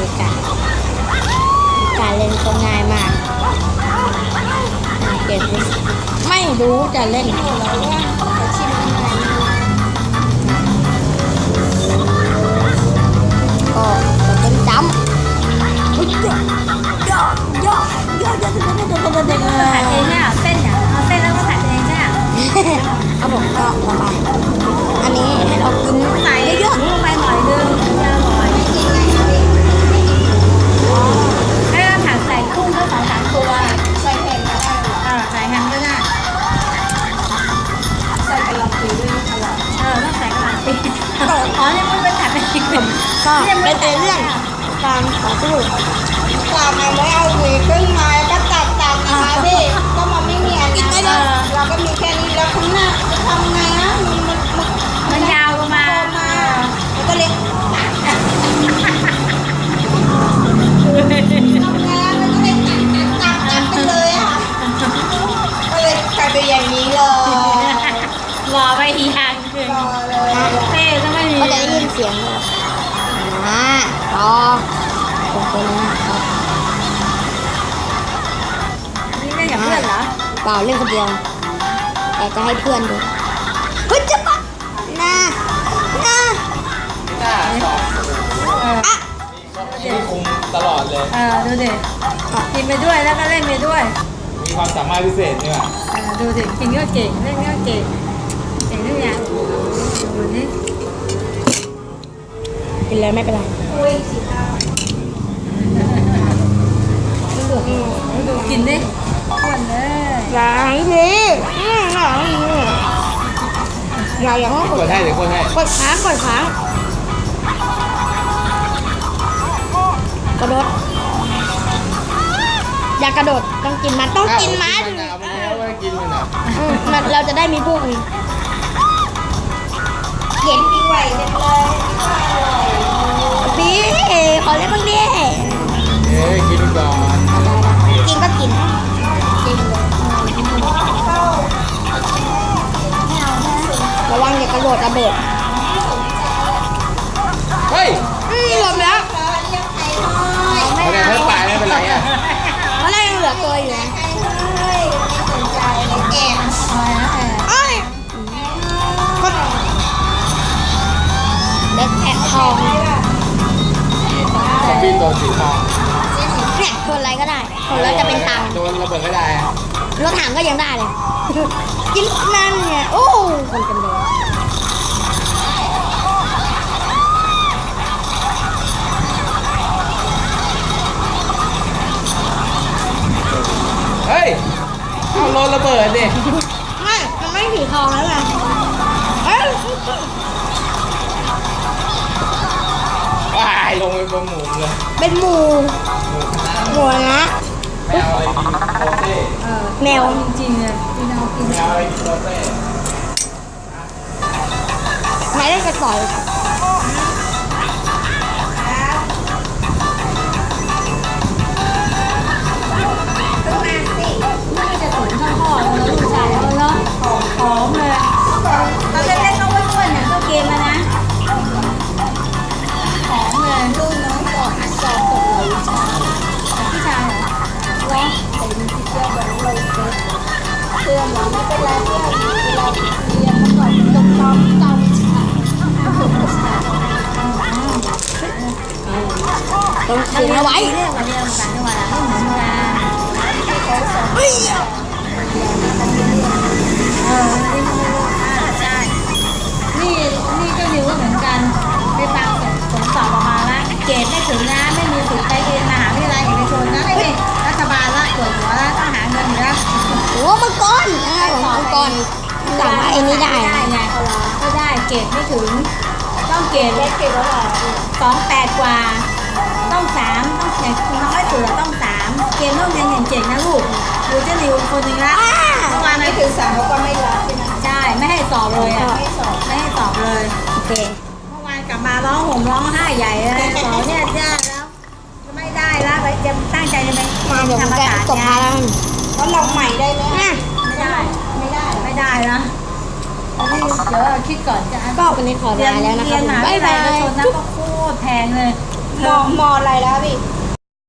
มีการการเล่นก็ง่ายมากเกมนี้ไม่รู้จะเล่นก็จะเป็นจำเฮ้ยย่อย่อย่อย่อย่อเด็กเด็กเด็กเด็กผัดเองเนี่ยเส้นเนี่ยเอาเส้นแล้วก็ผัดเองใช่ไหมครับผมก็ต่อไปอันนี้ให้เรากิน เป็นผัดเป็นกลุ่มก็เป็นเอเลี่ยนการต่อสู้ตามมาแล้วเอาหวีขึ้นมาแล้วก็ตัดตัดนะคะพี่ก็มันไม่มีอันนั้นเราก็มีแค่นี้ เสียงเลยอ่าต่อตรงตัวนี้ครับนี่เล่นกับเพื่อนเหรอเปล่าเล่นคนเดียว แต่จะให้เพื่อนดูเฮ้ยจะปะน่าน่าเอออะที่คุมตลอดเลย เออดูดิกินไปด้วยแล้วก็เล่นไปด้วย มีความสามารถพิเศษนี่หว่าเออดูสิกินก็เก่งเล่นก็เก่งเก่งทุกอย่างดูนี่ กินเลยไม่เป็นไรอุ้ยสีขาวดูกินดิอ้วนเลยอย่างนี้อืมอย่างนี้อย่าอย่างนั้นกดให้หรือกดให้กดค้างกดค้างกระโดด อย่ากระโดดต้องกินมันต้องกินมันเอาไปแล้วว่ากินมันอะอืมมันเราจะได้มีพวกนี้เห็นปีไหวเป็นเลยปี ขอเล่นบ้างดิเอ้กินก่อนกินก็กินระวังอย่ากระโดดระเบิด ซอมบี้ตัวสีทองเนี่ยชนอะไรก็ได้ชนแล้วจะเป็นตังค์โดนระเบิดก็ได้อะรถถังก็ยังได้เลย กินนั่นไงโอ้คนกันเลยเฮ้ย เอาโดนระเบิดดิ ไม่มันไม่ถือทองแล้วไงเอ้ยายลงไปบนหมูเลยเป็นหมูหมูหมูนะไม่เอาอะไรกินโรเซ่เออแมวจริงๆเลยกินเอากินไม่เอาอะไรกินโรเซ่ใครได้กระต่อย เชื่อหมอ นะครับผมมังกรสั่งมาไอ้นี่ได้ไม่ได้ไงไม่ได้เกรดไม่ถึง ต้องเกรดเล็กเก็บแล้วเหรอสองแปดกว่า ต้องสามต้องอย่างน้อยสุดต้องสามเกมต้องเรียนอย่างเก่งนะลูกดูเจะนิวคนหนึ่งละเมื่อวานไม่ถึงสามเขาก็ไม่รับใช่ไหมใช่ไม่ให้สอบเลยอะไม่สอบไม่ให้สอบเลยโอเคเมื่อวานกลับมาร้องห่มร้องไห้ใหญ่เลยสอนเนี่ยยากแล้วไม่ได้แล้วไปจะตั้งใจจะไปมาเดี๋ยวผมทำภากะษาส่งาแล้วแล้วลองใหม่ได้ ไม่ได้ไม่ได้นะอันนี้เดี๋ยวคิดก่อนจะก็วันนี้ขอลาแล้วนะครับผมเรียนมหาบ๊าวิยทยาลับายยเอกชนนะก็โคตรแพงเลยมอมออะไรแล้วพี่เ